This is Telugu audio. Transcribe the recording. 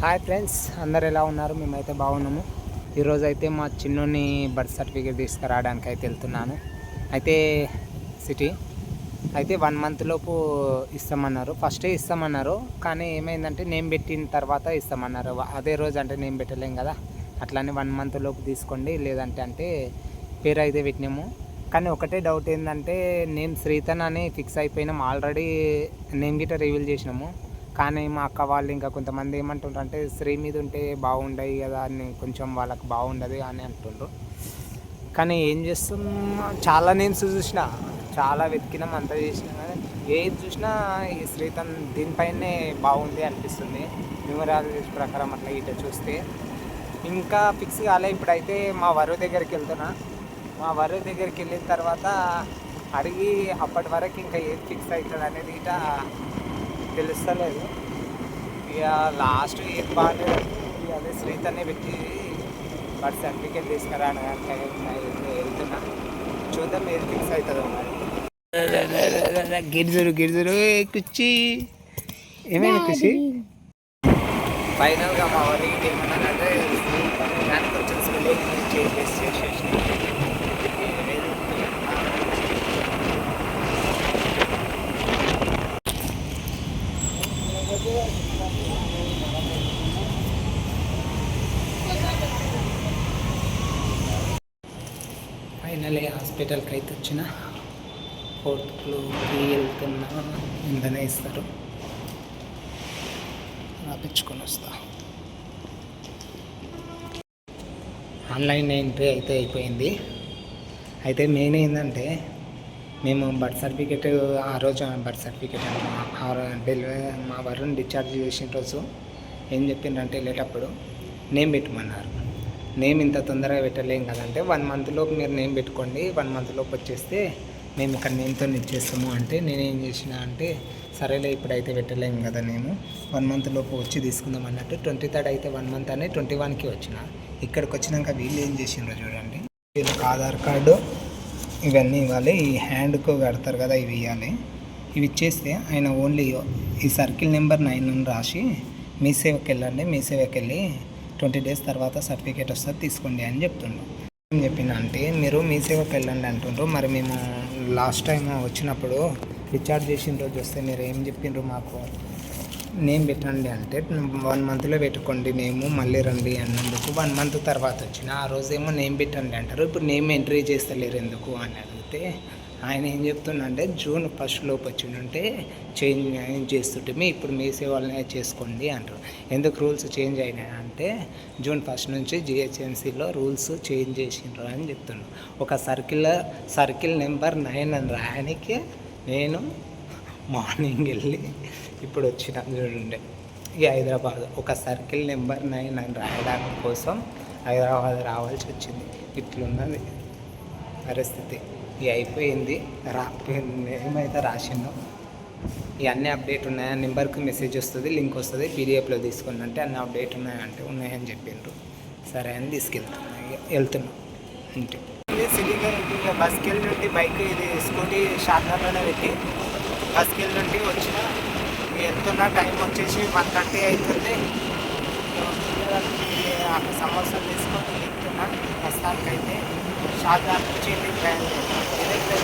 హాయ్ ఫ్రెండ్స్ అందరు ఎలా ఉన్నారు? మేమైతే బాగున్నాము. ఈరోజు అయితే మా చిన్నోని బర్త్ సర్టిఫికేట్ తీసుకురావడానికి అయితే వెళ్తున్నాను. అయితే సిటీ అయితే వన్ మంత్ లోపు ఇస్తామన్నారు. ఫస్టే ఇస్తామన్నారు కానీ ఏమైందంటే నేమ్ పెట్టిన తర్వాత ఇస్తామన్నారు. అదే రోజు అంటే నేమ్ పెట్టలేం కదా అట్లానే వన్ మంత్ లోపు తీసుకోండి. లేదంటే అంటే పేరు అయితే పెట్టినాము. కానీ ఒకటే డౌట్ ఏంటంటే నేమ్ శ్రీతన్ అని ఫిక్స్ అయిపోయినాం. ఆల్రెడీ నేమ్ గిట్ట రివీల్ చేసినాము. కానీ మా అక్క వాళ్ళు ఇంకా కొంతమంది ఏమంటుండ్రు అంటే శ్రీ మీద ఉంటే బాగుండయి కదా అని కొంచెం వాళ్ళకి బాగుండదు అని అంటుండ్రు. కానీ ఏం చేస్తాం? చాలా నేమ్స్ చూసిన చాలా వెతికినాం అంతా చేసినా కానీ ఏది చూసినా ఈ శ్రీతన్ దీనిపైనే బాగుంది అనిపిస్తుంది. న్యూమరాలజీ ప్రకారం అట్లా ఇట చూస్తే. ఇంకా ఫిక్స్ కాలే. ఇప్పుడైతే మా వరువు దగ్గరికి వెళ్తున్నా. మా వరువు దగ్గరికి వెళ్ళిన తర్వాత అడిగి అప్పటి వరకు ఇంకా ఏది ఫిక్స్ అవుతుంది అనేది ఇట తెలుస్తలేదు ఇక లాస్ట్ ఏం బాగాలేదు. అదే శ్రీతనే పెట్టి వాటి సర్టిఫికేట్ తీసుకురాను వెళ్తున్నా. చూద్దాం ఏది ఫిక్స్ అవుతుందో మరి. గిరిజురు గిరిజురు కుచ్చి ఏమైనా ఖుషి ఫైనల్గా మా వారికి ఏమన్నానంటే దానికి కొంచెం స్పెల్లింగ్ చేంజెస్ చేసేసి ఫైనలీ హాస్పిటల్కి అయితే వచ్చిన ఫోర్త్ ఫ్లోర్కి వెళ్తున్నా ఇందనే ఇస్తారు. రాపించుకొని వస్తా. ఆన్లైన్ ఎంట్రీ అయితే అయిపోయింది. అయితే మెయిన్ ఏంటంటే మేము బర్త్ సర్టిఫికేట్ ఆ రోజు బర్త్ సర్టిఫికేట్ డెలివరీ మా వరుణ్ డిశ్చార్జ్ చేసిన రోజు. ఏం చెప్పిండ్రంటే వెళ్ళేటప్పుడు నేమ్ పెట్టమన్నారు. నేమ్ ఇంత తొందరగా పెట్టలేం కదంటే వన్ మంత్ లోపు మీరు నేమ్ పెట్టుకోండి వన్ మంత్ లోపు వచ్చేస్తే మేము ఇక్కడ నేమ్తో ఇచ్చేస్తాము అంటే నేనేం చేసిన అంటే సరేలే ఇప్పుడైతే పెట్టలేము కదా నేను వన్ మంత్ లోపు వచ్చి తీసుకుందాం అన్నట్టు ట్వంటీ థర్డ్ అయితే వన్ మంత్ అనే ట్వంటీ వన్కి వచ్చిన. ఇక్కడికి వచ్చినాక వీళ్ళు ఏం చేసిండ్రో చూడండి. వీళ్ళకి ఆధార్ కార్డు ఇవన్నీ ఇవ్వాలి. ఈ హ్యాండ్కు కడతారు కదా ఇవి ఇవ్వాలి. ఇవి ఇచ్చేస్తే ఆయన ఓన్లీ ఈ సర్కిల్ నెంబర్ నైన్ అని రాసి మీ సేవకి వెళ్ళండి మీ సేవకి వెళ్ళి ట్వంటీ డేస్ తర్వాత సర్టిఫికేట్ వస్తుంది తీసుకోండి అని చెప్తుండ్రు ఏం చెప్పిన అంటే మీరు మీ సేవకి వెళ్ళండి అంటుండ్రు. మరి మేము లాస్ట్ టైం వచ్చినప్పుడు రీఛార్జ్ చేసిన రోజు వస్తే మీరు ఏం చెప్పిండ్రు మాకు? నేమ్ పెట్టండి అంటే వన్ మంత్లో పెట్టుకోండి నేము మళ్ళీ రండి అన్నందుకు. వన్ మంత్ తర్వాత వచ్చిన ఆ రోజేమో నేమ్ పెట్టండి అంటారు. ఇప్పుడు నేమ్ ఎంట్రీ చేస్తలేరు ఎందుకు అని అడిగితే ఆయన ఏం చెప్తుండంటే జూన్ ఫస్ట్ లోపు వచ్చిందంటే చేంజ్ చేస్తుంటే మీ ఇప్పుడు మీ సేవలనే చేసుకోండి అంటారు. ఎందుకు రూల్స్ చేంజ్ అయినాయి అంటే జూన్ ఫస్ట్ నుంచి జిహెచ్ఎంసీలో రూల్స్ చేంజ్ చేసిండ్రు అని చెప్తున్నాను ఒక సర్కిల్ సర్కిల్ నెంబర్ నైన్ అని రాయడానికి నేను మార్నింగ్ వెళ్ళి ఇప్పుడు వచ్చిన చూడండి. ఈ హైదరాబాద్ ఒక సర్కిల్ నెంబర్ నైన్ అని రాయడానికి కోసం హైదరాబాద్ రావాల్సి వచ్చింది ఇట్లున్నది పరిస్థితి. ఇక అయిపోయింది రాపోయింది ఏమైతే రాసిందో. ఇవన్నీ అప్డేట్ ఉన్నాయా నెంబర్కి మెసేజ్ వస్తుంది లింక్ వస్తుంది పీడిఎఫ్లో తీసుకోండి అంటే అన్ని అప్డేట్ ఉన్నాయంటే ఉన్నాయని చెప్పిండ్రు సరే అని తీసుకెళ్తున్నా ఇక వెళ్తున్నాం ఇంటి సిటీలో ఇక బస్కి వెళ్ళి బైక్ ఇది స్కూటీ షార్ట్నర్లోనే పెట్టి బస్కిల్ నుండి వచ్చిన ఇక వెళ్తున్న టైం వచ్చేసి వన్ థర్టీ అవుతుంది. అక్కడ సమోసాలు తీసుకొని వెళ్తున్నా ప్రస్తుతానికైతే షార్ట్నర్ నుంచి ఇంటికి